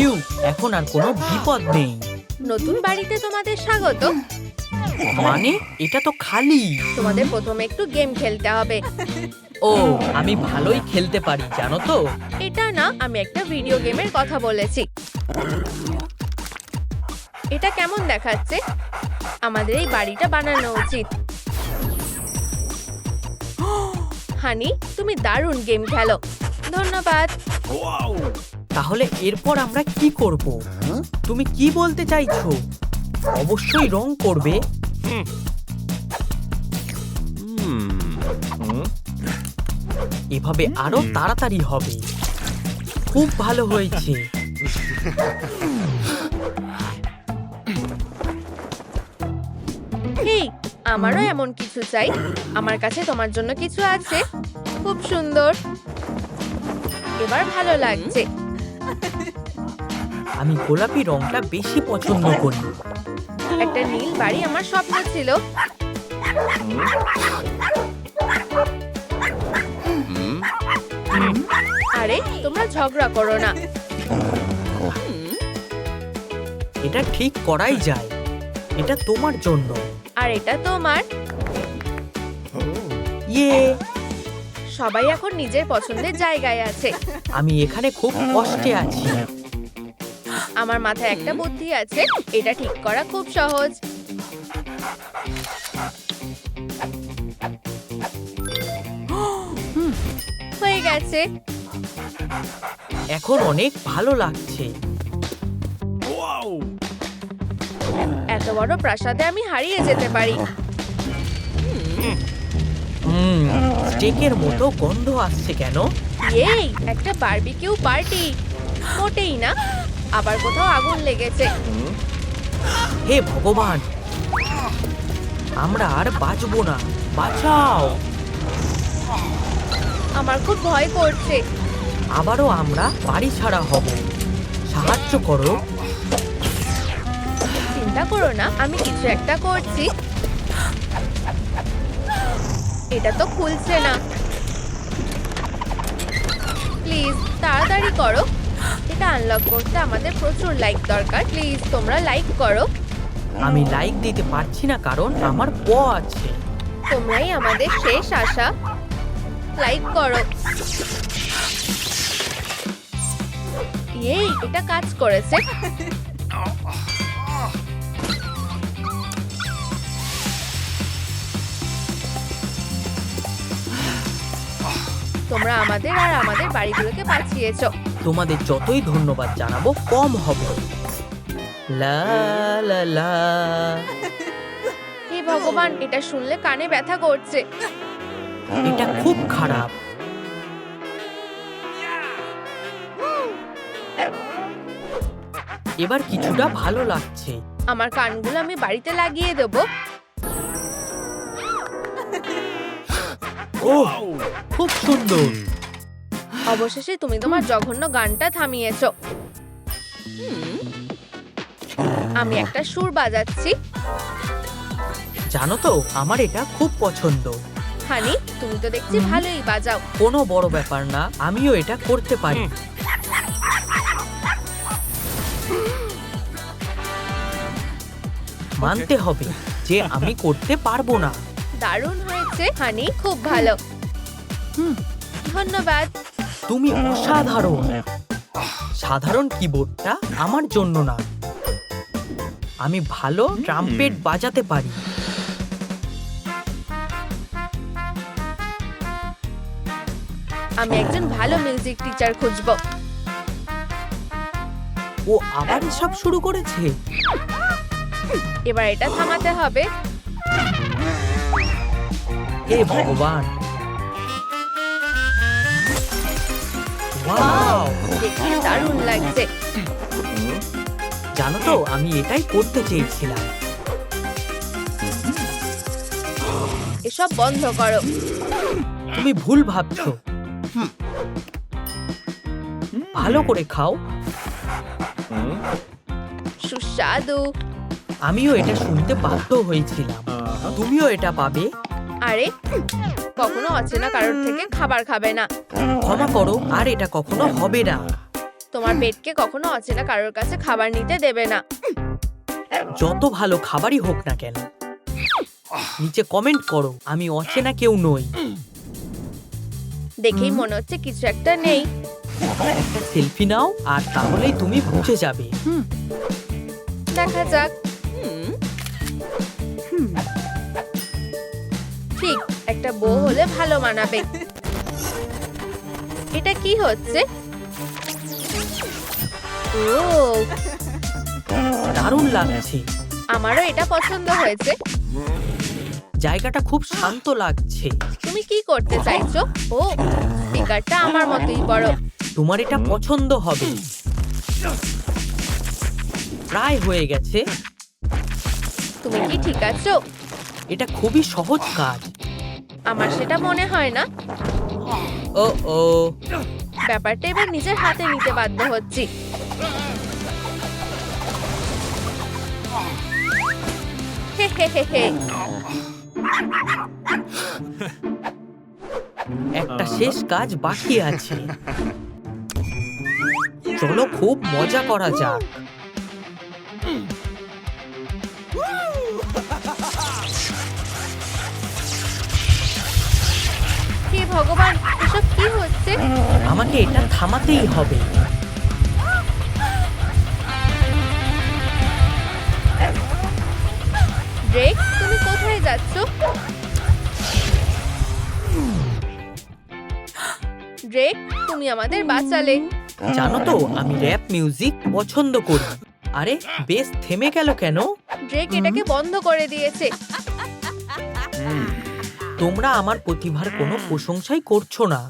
Few এখন আর কোনো বিপদ নেই। নতুন বাড়িতে তোমাদের স্বাগত। মানে এটা তো খালি। তোমাদের প্রথমে একটু গেম খেলতে হবে। ও আমি ভালোই খেলতে পারি জানো তো? এটা না আমি একটা ভিডিও গেমের কথা বলেছি। এটা কেমন দেখাচ্ছে? আমাদের এই বাড়িটা বানানো উচিত। হানি তুমি দারুণ গেম খেলো। ধন্যবাদ। তাহলে এরপর আমরা কি করব? তুমি কি বলতে চাইছো? অবশ্যই রং করবে। এভাবে আরও তাড়াতাড়ি হবে। খুব ভালো হয়েছে। আমারও এমন কিছু চাই। আমার কাছে তোমার জন্য কিছু আছে। খুব সুন্দর। এবার ভালো লাগছে। আমি গোলাপি রংটা বেশি পছন্দ করি। একটা নীল বাড়ি আমার স্বপ্ন ছিল। আরে তোমরা ঝগড়া করো না। এটা ঠিক করাই যায়। এটা তোমার জন্য। আর এটা তোমার। ইয়ে। সবাই এখন নিজের পছন্দের জায়গায় আছে। আমি এখানে খুব কষ্টে আছি। আমার মাথায় একটা বুদ্ধি আছে এটা ঠিক করা খুব সহজ। হুম, হয়ে গেছে। এখন অনেক ভালো লাগছে। এত বড় প্রাসাদে আমি হারিয়ে যেতে পারি। হুম স্টেকের মতো গন্ধ আসছে কেন? এই একটা বারবিকিউ পার্টি। মোটেই না আবার কোথাও আগুন লেগেছে। হে ভগবান আমরা আর বাঁচবো না বাঁচাও। আমার খুব ভয় করছে। আবারও আমরা বাড়ি ছাড়া হব। সাহায্য করো। চিন্তা করো না আমি কিছু একটা করছি। এটা তো খুলছে না। প্লিজ তাড়াতাড়ি করো। এটা আনলক করতে আমাদের প্রচুর লাইক দরকার। প্লিজ তোমরা লাইক করো। আমি লাইক দিতে পারছি না কারণ আমার প আছে। তোমরাই আমাদের শেষ আশা। লাইক করো। এই এটা কাজ করেছে। তোমরা আমাদের আর আমাদের বাড়িগুলোকে বাঁচিয়েছো। তোমাদের যতই ধন্যবাদ জানাব কম হবে। লা লা লা। হে ভগবান এটা শুনলে কানে ব্যথা করছে। এটা খুব খারাপ। এবার কিছুটা ভালো লাগছে। আমার কানগুলো আমি বাড়িতে লাগিয়ে দেবো। ও খুব সুন্দর। অবশেষে তুমি তোমার জঘন্য গানটা থামিয়েছো। আমি একটা সুর বাজাচ্ছি। জানো তো আমার এটা খুব পছন্দ। হানি তুমি তো দেখছি ভালোই বাজাও। কোনো বড় ব্যাপার না আমিও এটা করতে পারি। মানতে হবে যে আমি করতে পারব না। দারুণ হয়েছে হানি খুব ভালো। ধন্যবাদ। তুমি অসাধারণ। সাধারণ কিবোর্ডটা আমার জন্য না। আমি ভালো ট্রাম্পেট বাজাতে পারি। আমি একজন ভালো মিউজিক টিচার খুঁজবো। ও আবার সব শুরু করেছে? এবার এটা থামাতে হবে। হে ভগবান। দেখতে দারুণ লাগছে। জানো তো আমি এটাই করতে চেয়েছিলাম। এসব বন্ধ করো। তুমি ভুল ভাবছ। ভালো করে খাও। সুস্বাদু। আমিও এটা শুনতে বাধ্য হয়েছিলাম। তুমিও এটা পাবে। আরে কখনো অচেনা কারোর থেকে খাবার খাবে না। ক্ষমা করো আর এটা কখনো হবে না। তোমার পেটকে কখনো অচেনা কারোর কাছে খাবার নিতে দেবে না। যত ভালো খাবারই হোক না কেন নিচে কমেন্ট করো আমি অচেনা কেউ নই। দেখেই মনে হচ্ছে কিছু একটা নেই। একটা সেলফি নাও আর তাহলেই তুমি বুঝে যাবে। দেখা যাক। ঠিক। একটা বউ হলে ভালো মানাবে। এটা কি হচ্ছে? ও। দারুণ লাগছে। আমারও এটা পছন্দ হয়েছে। জায়গাটা খুব শান্ত লাগছে। তুমি কি করতে চাইছো? ও স্পিকারটা আমার মতোই বড়। তোমার এটা পছন্দ হবে। প্রায় হয়ে গেছে। তুমি কি ঠিক আছো? এটা খুবই সহজ কাজ। আমার সেটা মনে হয় না। ও ও। ব্যাপারটা এবার নিজের হাতে নিতে বাধ্য হচ্ছি। একটা শেষ কাজ বাকি আছে। চলো খুব মজা করা যাক। ভগবান এসব কি হচ্ছে? আমাকে এটা থামাতেই হবে। ড্রেক তুমি কোথায় যাচ্ছ? ড্রেক তুমি আমাদের বাঁচালে। জানো তো আমি র্যাপ মিউজিক পছন্দ করি। আরে বেশ থেমে গেল কেন? ড্রেক এটাকে বন্ধ করে দিয়েছে। তোমরা আমার প্রতিভার কোনো প্রশংসাই করছ না।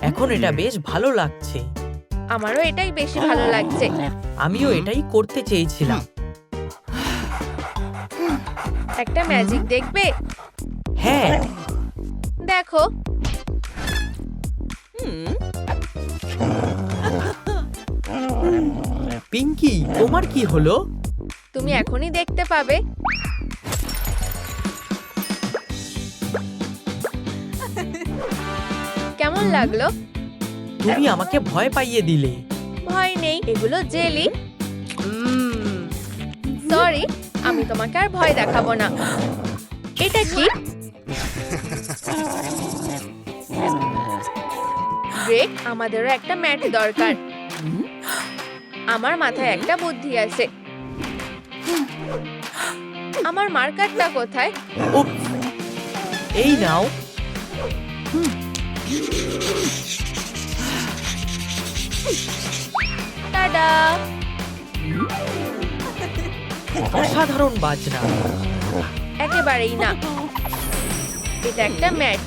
এখন এটা বেশ ভালো লাগছে। আমারও এটাই বেশি ভালো লাগছে। আমিও এটাই করতে চেয়েছিলাম। একটা ম্যাজিক দেখবে? হ্যাঁ। দেখো পিঙ্কি তোমার কি হলো? তুমি এখনই দেখতে পাবে। কেমন লাগল? তুমি আমাকে ভয় পাইয়ে দিলে। ভয় নেই এগুলো জেলি। সরি আমি তোমাকে আর ভয় দেখাবো না। এটা কি? ব্রেক আমাদেরও একটা ম্যাট দরকার। আমার মাথায় একটা বুদ্ধি আছে। আমার মার্কারটা কোথায়? এই নাও। টাডা অসাধারণ বাজনা। একেবারেই না। এটা একটা ম্যাট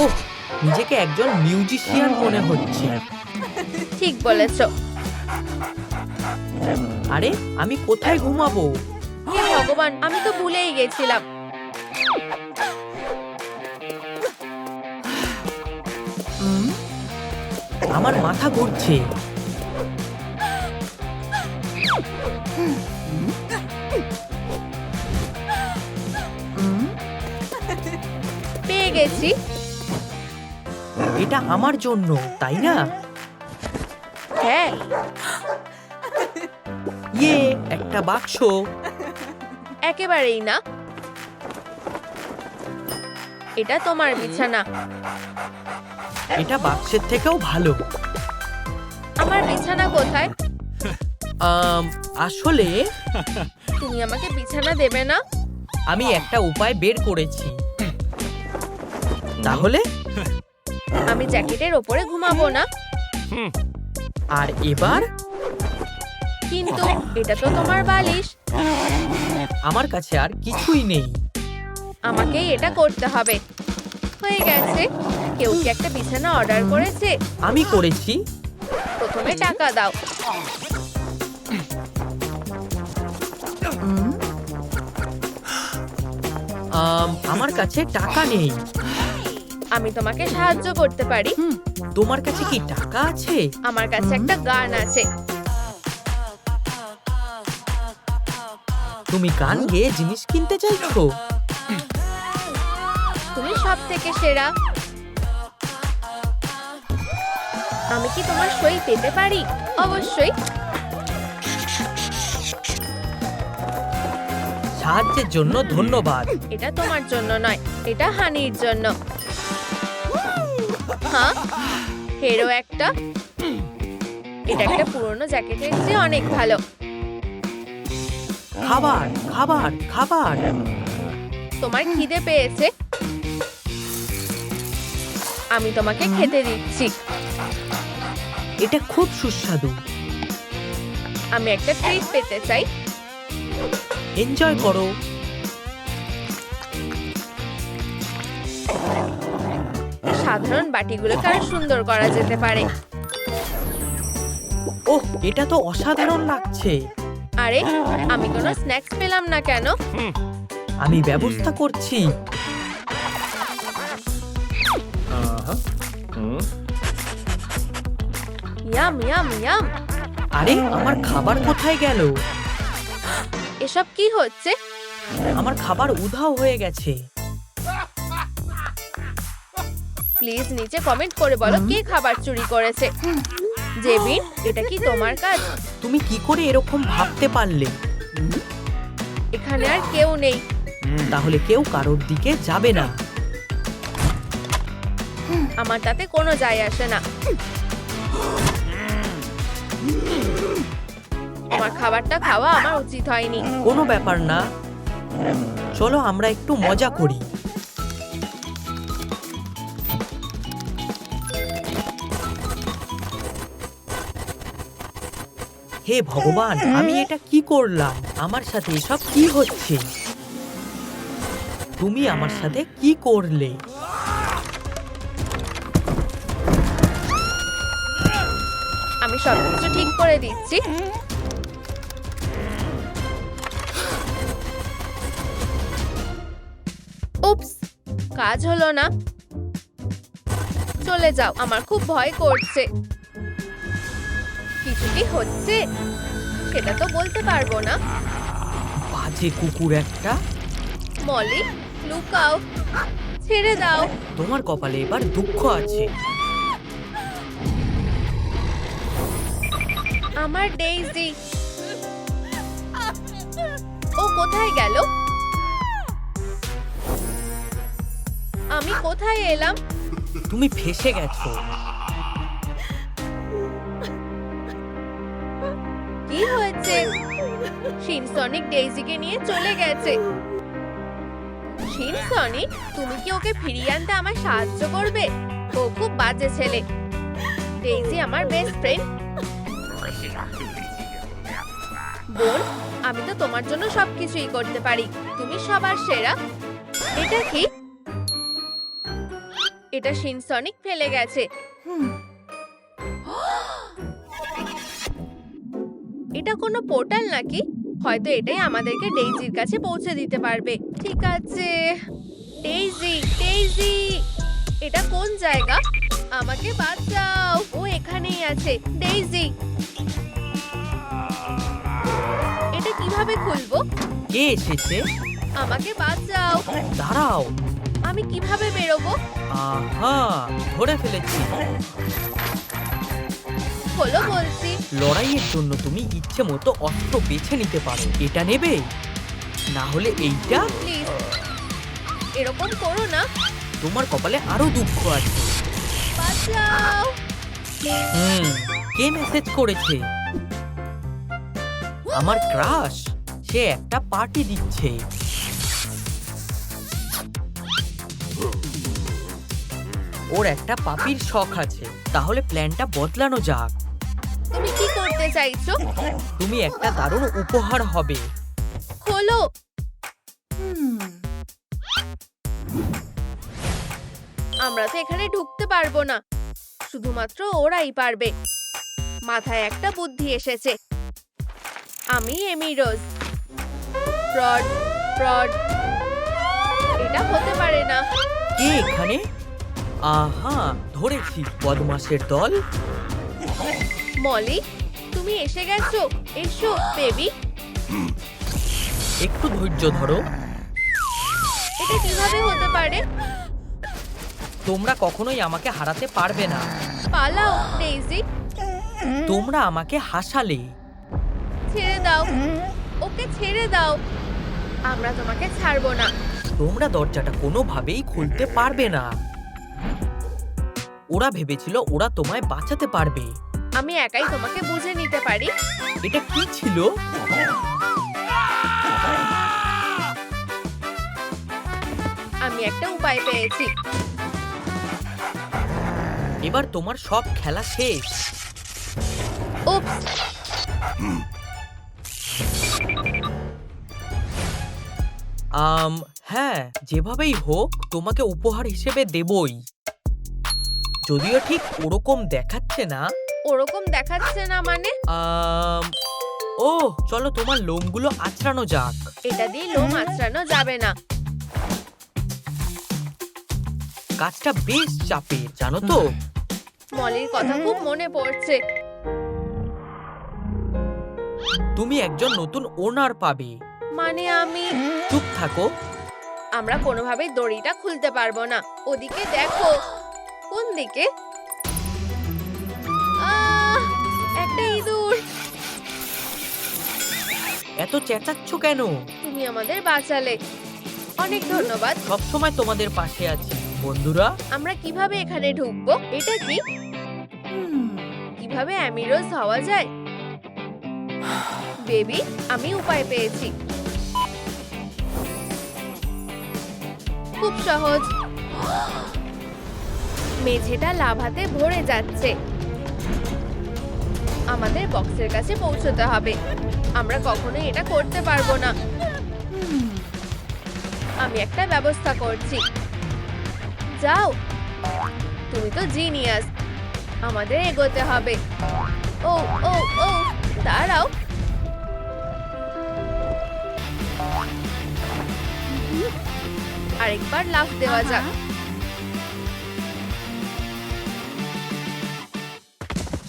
ও নিজেকে একজন মিউজিশিয়ান মনে হচ্ছে। ঠিক বলেছ। আরে আমি কোথায় ঘুমাবো? হে ভগবান আমি তো ভুলেই গেছিলাম। আমার মাথা ঘুরছে। পেয়ে গেছি। এটা আমার জন্য তাই না? হ্যাঁ। ইয়ে একটা বাক্স। একেবারেই না। এটা তোমার বিছানা। এটা বাক্সের থেকেও ভালো। আমার বিছানা কোথায়? আম, আসলে তুমি আমাকে বিছানা দেবে না? আমি একটা উপায় বের করেছি। তাহলে? আমি জ্যাকেটের ওপরে ঘুমাবো না। আর এবার? কিন্তু এটা তো তোমার বালিশ। আমার কাছে আর কিছুই নেই। আমাকেই এটা করতে হবে। হয়ে গেছে। কেউ কি একটা বিছানা অর্ডার করেছে? আমি করেছি। প্রথমে টাকা দাও। আমার কাছে টাকা নেই। আমি তোমাকে সাহায্য করতে পারি। তোমার কাছে কি টাকা আছে? আমার কাছে একটা গান আছে। তুমি গান গেয়ে জিনিস কিনতে চাইছো? তুমি সব থেকে সেরা। আমি কি তোমার সই পেতে পারি? অবশ্যই। সাহায্যের জন্য ধন্যবাদ। এটা তোমার জন্য নয় এটা হানির জন্য। হ্যাঁ? হেরো একটা। এটা একটা পুরনো জ্যাকেটের চেয়ে অনেক ভালো। খাবার খাবার খাবার। তোমার খিদে পেয়েছে? আমি তোমাকে খেতে দিচ্ছি। এটা খুব সুস্বাদু। আমি একটা ট্রিট পেতে চাই। এনজয় করো। সাধারণ বাটিগুলোকে আরও সুন্দর করা যেতে পারে। ওহ এটা তো অসাধারণ লাগছে। আরে আমি কোনো স্ন্যাক্স পেলাম না কেন? আমি ব্যবস্থা করছি। Yum yum yum. আরে আমার খাবার কোথায় গেল? এসব কি হচ্ছে? আমার খাবার উধাও হয়ে গেছে। প্লিজ নিচে কমেন্ট করে বলো কে খাবার চুরি করেছে। জেবিন এটা কি তোমার কাজ? তুমি কি করে এরকম ভাবতে পারলে? এখানে আর কেউ নেই। তাহলে কেউ কারোর দিকে যাবে না। আমার তাতে কোনো যায় আসে না। তোমার খাবারটা খাওয়া আমার উচিত হয়নি। কোনো ব্যাপার না। চলো আমরা একটু মজা করি। হে ভগবান, আমি এটা কি করলাম? আমার সাথে এসব কি হচ্ছে? তুমি আমার সাথে কি করলে? আমি সবকিছু ঠিক করে দিচ্ছি। উপস কাজ হলো না। চলে যাও, আমার খুব ভয় করছে। কিছু কি হচ্ছে? সেটা তো বলতে পারব না। বাজে কুকুর একটা। মলি লুকাও ছেড়ে দাও। তোমার কপালে এবার দুঃখ আছে। আমার ডেইজি। ও কোথায় গেল? আমি কোথায় এলাম? তুমি ফেসে গেছো। কি হয়েছে? শিনসনিক ডেইজিকে নিয়ে চলে গেছে। শিনসনিক তুমি কি ওকে ফিরিয়ে আনতে আমায় সাহায্য করবে? ও খুব বাজে ছেলে। ডেইজি আমার বেস্ট ফ্রেন্ড বোন, আমি তো তোমার জন্য সবকিছুই করতে পারি। তুমি সবার সেরা। এটা কি? এটা শিনসনিক ফেলে গেছে। এটা কোনো পোর্টাল নাকি? হয়তো এটাই আমাদেরকে ডেইজির কাছে পৌঁছে দিতে পারবে। ঠিক আছে। Daisy Daisy! এটা কোন জায়গা? আমাকে বাঁচাও। ও এখানেই আছে। ডেইজি! এটা কীভাবে খুলবো? কে এসেছে? আমাকে বাঁচাও। দাঁড়াও। আমি কীভাবে বেরোবো? আহা ধরে ফেলেছি। হলো বলছি। লড়াইয়ের জন্য তুমি ইচ্ছে মতো অস্ত্র বেছে নিতে পারো। এটা নেবে? না হলে এইটা? প্লিজ এরকম করো না। তোমার কপালে আরও দুঃখ আছে। বাঁচাও। হুম কে মেসেজ করেছে? আমার ক্রাশ সে একটা পার্টি দিচ্ছে। ওর একটা পাপির শখ আছে। তাহলে প্ল্যানটা বদলানো যাক। তুমি কি করতে চাইছো? তুমি একটা দারুণ উপহার হবে। খোলো। আমরা তো এখানে ঢুকতে পারব না। শুধুমাত্র ওরাই পারবে। মাথায় একটা বুদ্ধি এসেছে। আমি এমিরোজ ফ্রড ফ্রড। এটা হতে পারে না। কি এখানে? আহা ধরেছি বদমাসের দল। মলি তুমি এসে গেছো? এসো বেবি। একটু ধৈর্য ধরো। এটা কীভাবে হতে পারে? তোমরা কখনোই আমাকে হারাতে পারবে না। পালাও ডেইজি। তোমরা আমাকে হাসালে। ছেড়ে দাও। ওকে ছেড়ে দাও। আমরা তোমাকে ছাড়বো না। তোমরা দরজাটা কোনোভাবেই খুলতে পারবে না। ওরা ভেবেছিল ওরা তোমায় বাঁচাতে পারবে। আমি একাই তোমাকে বুঝে নিতে পারি। এটা কি ছিল? আমি একটা উপায় পেয়েছি। এবার তোমার সব খেলা শেষ। উপস আম হ্যাঁ যেভাবেই হোক তোমাকে উপহার হিসেবে দেবই। যদিও ঠিক ওরকম দেখাচ্ছে না ওরকম দেখাচ্ছে না মানে? আম, ও চলো তোমার লোমগুলো আঁচড়ানো যাক। এটা দিয়ে লোম আঁচড়ানো যাবে না। কাজটা বেশ চাপের জানো তো? মলির কথা খুব মনে পড়ছে। তুমি একজন নতুন ওনার পাবে। মানে আমি চুপ থাকো। আমরা কোনোভাবেই দড়িটা খুলতে পারব না। ওদিকে দেখো কোন দিকে? এত চেঁচাচ্ছ কেন? তুমি আমাদের বাঁচালে। অনেক ধন্যবাদ। সবসময় তোমাদের পাশে আছি। বন্ধুরা? আমরা কীভাবে এখানে ঢুকবো? এটা কি? কীভাবে অ্যামিরোজ হওয়া যায়? বেবি আমি উপায় পেয়েছি। খুব সহজ। মেঝেটা লাভাতে ভরে যাচ্ছে। আমাদের বক্সের কাছে পৌঁছতে হবে। আমরা কখনোই এটা করতে পারব না। আমি একটা ব্যবস্থা করছি। যাও। তুমি তো জিনিয়াস। আমাদের এগোতে হবে। ও ও ও দাঁড়াও। আরেকবার লাফ দেওয়া যাক।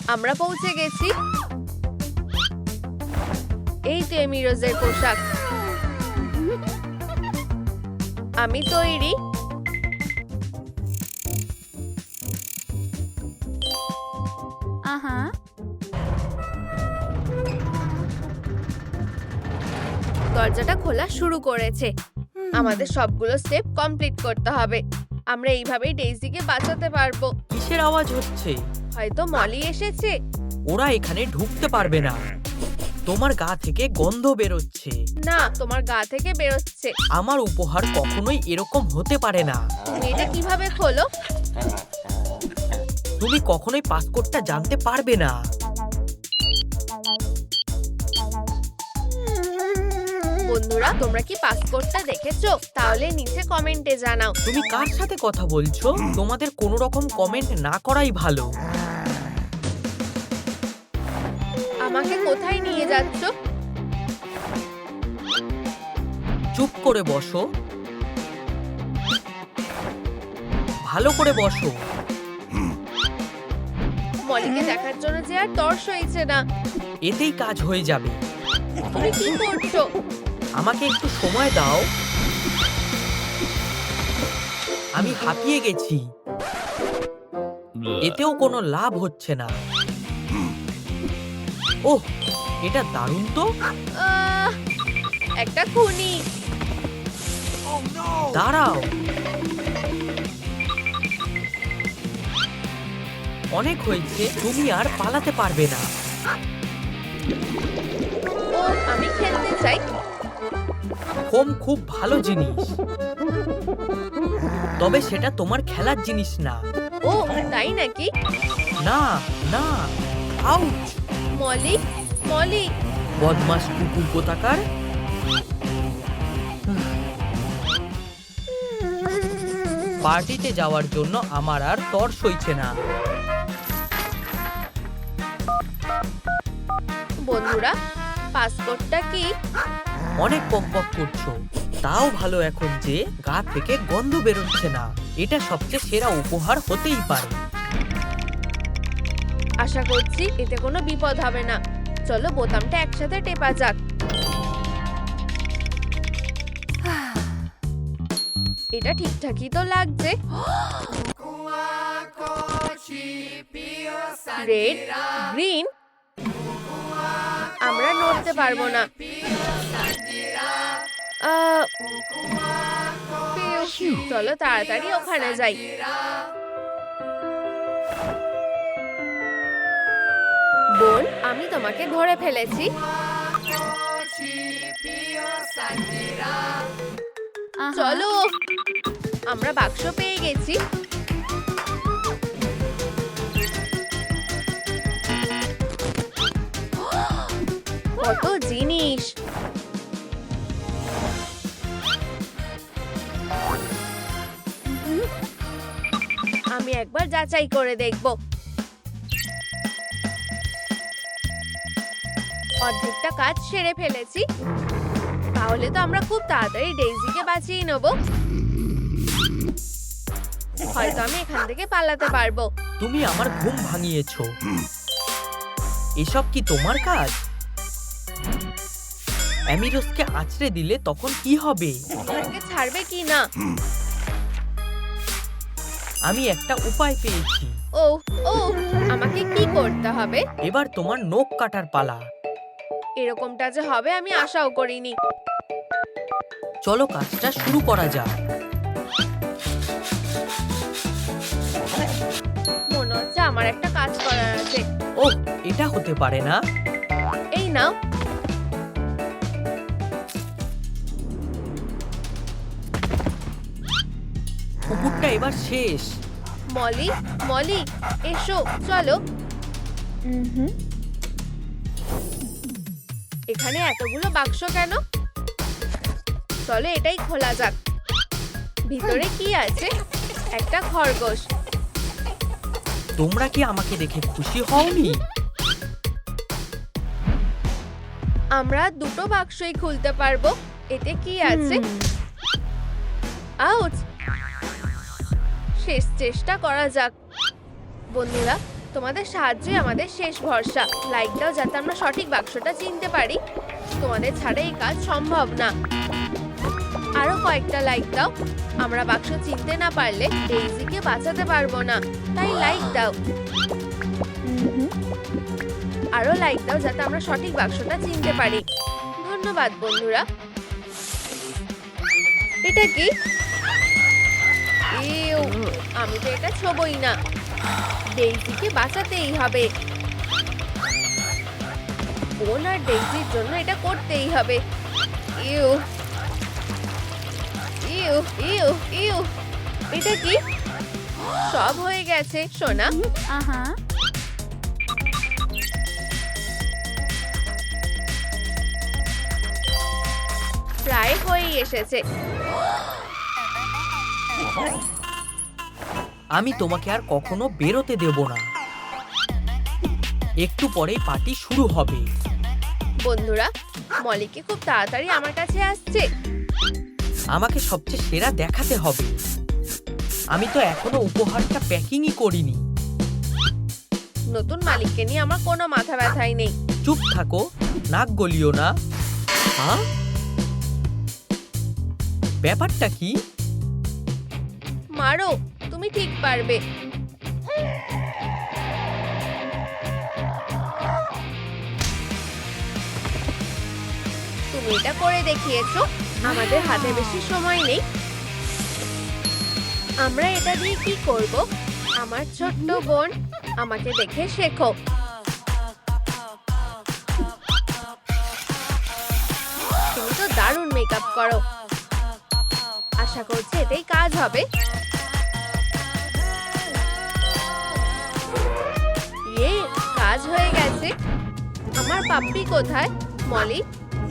আমরা পৌঁছে গেছি। এই তো এমিরোজের পোশাক। আমি তৈরি। Uh-huh. দরজাটা খোলা শুরু করেছে। আমাদের সবগুলো স্টেপ কমপ্লিট করতে হবে। আমরা এইভাবেই ডেইজিকে বাঁচাতে পারব। কিসের আওয়াজ হচ্ছে? হয়তো মলি এসেছে। ওরা এখানে ঢুকতে পারবে না। তোমার গা থেকে গন্ধ বেরোচ্ছে। না তোমার গা থেকে বেরোচ্ছে। আমার উপহার কখনোই এরকম হতে পারে না। তুমি এটা কীভাবে খোলো? তুমি কখনোই পাসকোডটা জানতে পারবে না। বন্ধুরা তোমরা কি পাসপোর্টটা দেখেছ? তাহলে নিচে কমেন্টে জানাও। তুমি কার সাথে কথা বলছো? তোমাদের কোনো রকম কমেন্ট না করাই ভালো। আমাকে কোথায় নিয়ে যাচ্ছ? চুপ করে বসো। ভালো করে বসো। মলিকে দেখার জন্য যে আর তর্স হয়েছে না। এতেই কাজ হয়ে যাবে। তুমি কি করছ? আমাকে একটু সময় দাও। আমি হাঁপিয়ে গেছি। এতেও কোনো লাভ হচ্ছে না। ওহ এটা দারুণ তো। একটা খুনি। দাঁড়াও। অনেক হয়েছে তুমি আর পালাতে পারবে না। আমি খেলতে চাই। হোম খুব ভালো জিনিস। তবে সেটা তোমার খেলার জিনিস না। ও তাই নাকি? না না আউচ মলি মলি। বদমাস কুকুর কোথাকার? পার্টিতে যাওয়ার জন্য আমার আর তর সইছে না। বন্ধুরা পাসপোর্টটা কি? অনেক পক পক করছ। তাও ভালো এখন যে গা থেকে গন্ধ বেরোচ্ছে না। এটা সবচেয়ে সেরা উপহার হতেই পারে। আশা করছি এতে কোনো বিপদ হবে না। চলো বোতামটা একসাথে টেপা যাক। এটা ঠিকঠাকই তো লাগছে। রেড, গ্রিন, আমরা নড়তে পারব না। চলো তাড়াতাড়ি ওখানে যাই বোন আমি তোমাকে ধরে ফেলেছি। চলো আমরা বাক্স পেয়ে গেছি। কত জিনিস। একবার যাচাই করে দেখব। অর্ধেকটা কাজ সেরে ফেলেছি। তাহলে তো আমরা খুব তাড়াতাড়ি ডেইজিকে বাঁচিয়ে নেব। হয়তো আমি এখান থেকে পালাতে পারব। তুমি আমার ঘুম ভাঙিয়েছো। এসব কি তোমার কাজ? অ্যামিরোসকে আছড়ে দিলে তখন কি হবে? আমাকে ছাড়বে কি না? আমি একটা উপায় পেয়েছি। ও ও আমাকে কি করতে হবে? এবার তোমার নখ কাটার পালা। এরকমটা যে হবে আমি আশাও করিনি। চলো কাজটা শুরু করা যাক। মনে হচ্ছে আমার একটা কাজ করার আছে। ও এটা হতে পারে না। এই নাও। কুকুরটা এবার শেষ। মলি মলি এসো চলো। এখানে এতগুলো বাক্স কেন? চলো এটাই খোলা যাক। ভিতরে কি আছে? একটা খরগোশ। তোমরা কি আমাকে দেখে খুশি হওনি? আমরা দুটো বাক্সই খুলতে পারব। এতে কি আছে? আউট শেষ চেষ্টা করা যাক। বন্ধুরা, তোমাদের সাহায্যই আমাদের শেষ ভরসা। লাইক দাও যাতে আমরা সঠিক বাক্সটা চিনতে পারি। তোমাদের ছাড়া এই কাজ সম্ভব না। আরও কয়েকটা লাইক দাও। আমরা বাক্স চিনতে না পারলে ডেইজিকে বাঁচাতে পারব না। তাই লাইক দাও। আরও লাইক দাও যাতে আমরা সঠিক বাক্সটা চিনতে পারি। ধন্যবাদ, বন্ধুরা। এটা কি? ইউ, আমি তো এটা ছবই না। ডেইজিকে বাঁচাতেই হবে। বোন আর ডেইজির জন্য এটা করতেই হবে। ইউ ইউ ইউ ইউ এটা কি? সব হয়ে গেছে সোনা। আহা। প্রায় হয়েই এসেছে। আমি তোমাকে আর কখনো বেরোতে দেব না। একটু পরেই পার্টি শুরু হবে। বন্ধুরা মলিকে খুব তাড়াতাড়ি আমার কাছে আসছে। আমাকে সবচেয়ে সেরা দেখাতে হবে। আমি তো এখনও উপহারটা প্যাকিংই করিনি। নতুন মালিককে নিয়ে আমার কোনো মাথা ব্যথাই নেই। চুপ থাকো নাক গলিও না। হ্যাঁ? ব্যাপারটা কি? মারো, তুমি ঠিক পারবে। তুমি এটা করে দেখিয়েছো, আমাদের হাতে বেশি সময় নেই। আমরা এটা দিয়ে কি করব? আমার ছোট্ট বোন আমাকে দেখে শেখো। তুমি তো দারুণ মেকআপ করো। আশা করছি এতেই কাজ হবে। কাজ হয়ে গেছে। আমার পাপ্পি কোথায়? মলি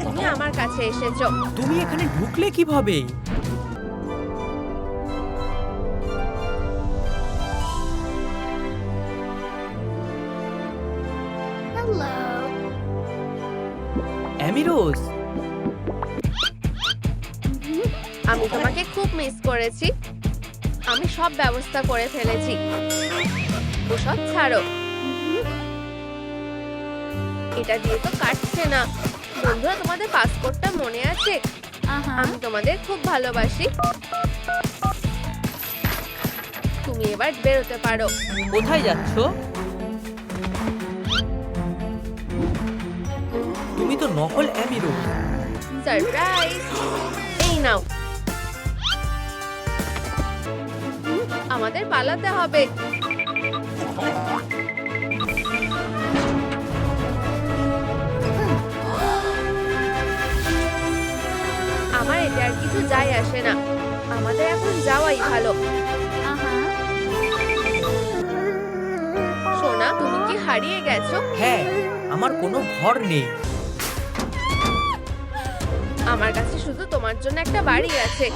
তুমি আমার কাছে এসেছ। তুমি এখানে ঢুকলে কীভাবে? অ্যামিরোস আমি তোমাকে খুব মিস করেছি। আমি সব ব্যবস্থা করে ফেলেছি। ওসব ছাড়ো। এটা দিয়ে তো কাটছে না। বন্ধুরা তোমাদের পাসপোর্টটা মনে আছে? আমি তোমাদের খুব ভালোবাসি। তুমি এবার বেরোতে পারো। কোথায় যাচ্ছ? তুমি তো নকল অ্যামিরো। সারপ্রাইজ এই নাও। আমাদের পালাতে হবে। আমার আর কিছু যায় আসে না। আমাদের এখন যাওয়াই ভালো। সোনা তুমি কি হারিয়ে গেছো? হ্যাঁ আমার কোনো ঘর নেই। আমার কাছে শুধু তোমার জন্য একটা বাড়ি আছে।